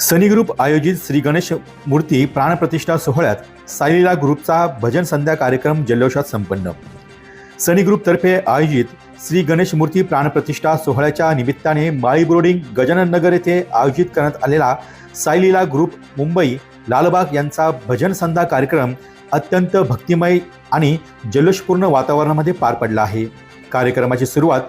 सनी group आयोजित श्री गणेश मूर्ती प्राणप्रतिष्ठा सोहळ्यात साईलीला ग्रुपचा भजन संध्या कार्यक्रम जल्लोषात संपन्न. सनी ग्रुपतर्फे आयोजित श्री गणेश मूर्ती प्राणप्रतिष्ठा सोहळ्याच्या निमित्ताने माळी बोर्डिंग गजानन नगर येथे आयोजित करण्यात आलेला साईलीला ग्रुप मुंबई लालबाग यांचा भजन संध्या कार्यक्रम अत्यंत भक्तिमय आणि जल्लोषपूर्ण वातावरणामध्ये पार पडला आहे. कार्यक्रमाची सुरुवात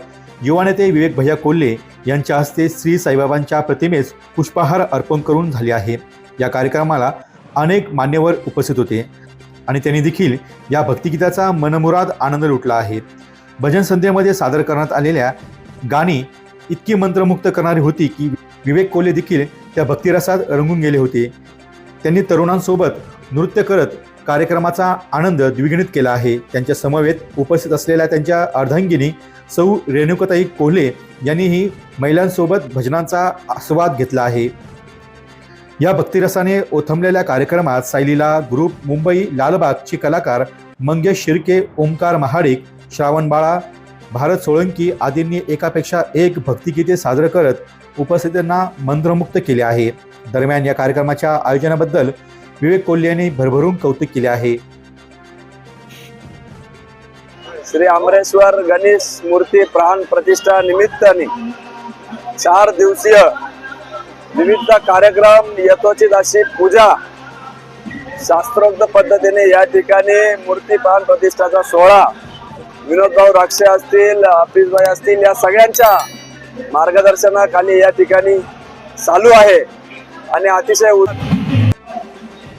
युवा नेते विवेक भैया कोल्हे यांच्या हस्ते श्री साईबाबांच्या प्रतिमेस पुष्पहार अर्पण करून झाले आहे. या कार्यक्रमाला अनेक मान्यवर उपस्थित होते आणि त्यांनी देखील या भक्तिगीताचा मनमुराद आनंद लुटला आहे. भजन संध्येमध्ये सादर करण्यात आलेल्या गाणी इतकी मंत्रमुक्त करणारी होती की विवेक कोल्हे देखील त्या भक्तिरसात रंगून गेले होते. त्यांनी तरुणांसोबत नृत्य करत कार्यक्रमाचा आनंद द्विगुणित केला आहे. त्यांच्या समवेत उपस्थित असलेल्या त्यांच्या अर्धांगिनी सौ रेणुकताई कोल्हे यांनीही महिलांसोबत भजनांचा आस्वाद घेतला आहे. या भक्तिरसाने ओथंबलेल्या कार्यक्रमात सायलीला ग्रुप मुंबई लालबागची कलाकार मंगेश शिर्के ओंकार महाडिक श्रावण बाळा भारत सोळंकी आदींनी एकापेक्षा एक भक्तिगीते सादर करत उपस्थितांना मंत्रमुक्त केले आहे. दरम्यान या कार्यक्रमाच्या आयोजनाबद्दल विवेक कोल्हे यांनी भरभरून कौतुक केले आहे. श्री अमरेश्वर गणेश मूर्ती प्राण प्रतिष्ठा निमित्ताने चार दिवसीय विविध कार्यक्रम यथोचित अशी पूजा शास्त्रोक्त पद्धतीने या ठिकाणी मूर्ती प्राण प्रतिष्ठाचा सोहळा विनोदभाऊ राक्षे असतील हफीजभाई असतील या सगळ्यांच्या मार्गदर्शनाखाली या ठिकाणी चालू आहे. आणि अतिशय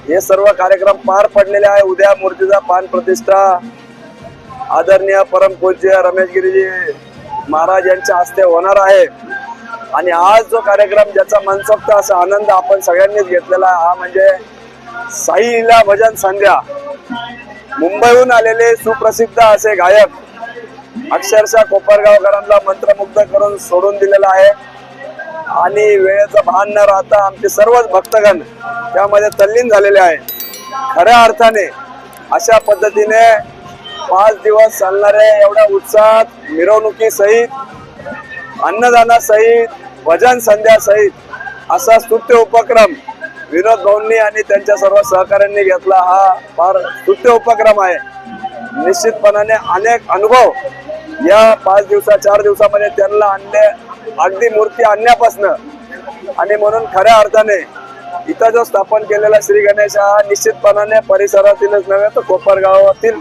हे सर्व कार्यक्रम पार पडलेले आहे. उद्या मूर्तीचा पान प्रतिष्ठा. आदरणीय परमपूज्य रमेश गिरीजी महाराज यांच्या हस्ते होणार आहे. आणि आज जो कार्यक्रम ज्याचा मनसोक्त असा आनंद आपण सगळ्यांनीच घेतलेला आहे हा म्हणजे साईला भजन संध्या. मुंबईहून आलेले सुप्रसिद्ध असे गायक अक्षरशः कोपरगावकरांना मंत्रमुग्ध करून सोडून दिलेला आहे. आणि वेळेचं भान न राहता आमचे सर्वच भक्तगण त्यामध्ये तल्लीन झालेले आहे खऱ्या अर्थाने अशा पद्धतीने पाच दिवस चालणाऱ्या एवढ्या उत्साहात मिरवणुकीसहित अन्नदानासहित भजन संध्यासहित असा स्तुत्य उपक्रम विनोद भाऊंनी आणि त्यांच्या सर्व सहकाऱ्यांनी घेतला. हा फार स्तुत्य उपक्रम आहे. निश्चितपणाने अनेक अनुभव या पाच दिवसा चार दिवसामध्ये त्यांना आणले. अगदी मूर्ती आणण्यापासनं. आणि म्हणून खऱ्या अर्थाने इथं जो स्थापन केलेला श्री गणेश हा निश्चितपणाने परिसरातीलच नव्हे तर कोपरगावातील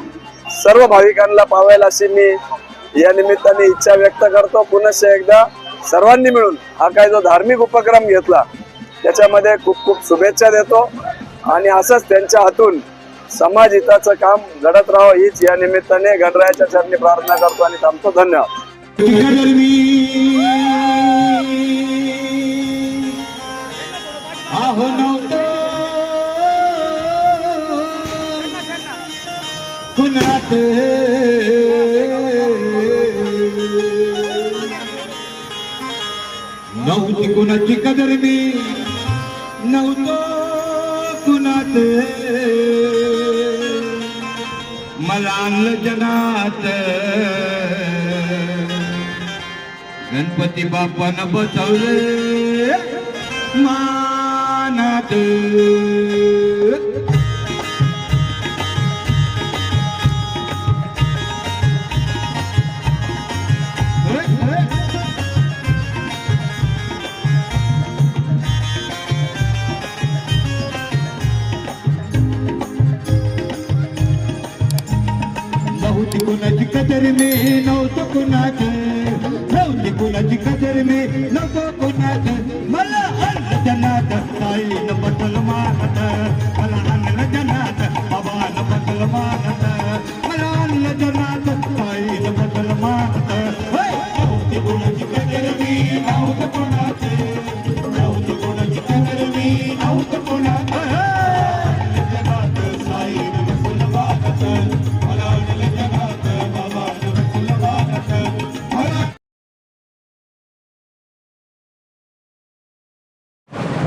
सर्व भाविकांना पावेल अशी मी या निमित्ताने इच्छा व्यक्त करतो. पुनश्च एकदा सर्वांनी मिळून हा काय जो धार्मिक उपक्रम घेतला त्याच्यामध्ये खूप खूप शुभेच्छा देतो. आणि असंच त्यांच्या हातून समाज हिताचं काम घडत राहावं हीच या निमित्ताने गणरायाच्या चरणी प्रार्थना करतो आणि थांबतो. धन्यवाद. नव्हती कुणाची कदर मी नव्हतो कुणात मला आणलं जनात. गणपती बाप्पानं बसवले मानात. ठेवली कुणाची कदर मी नव्हतं कुणाच? ठेवली कुणाची कदर मी नको कुणाच? मला आणलं जनात ताईनं बदल मानत मला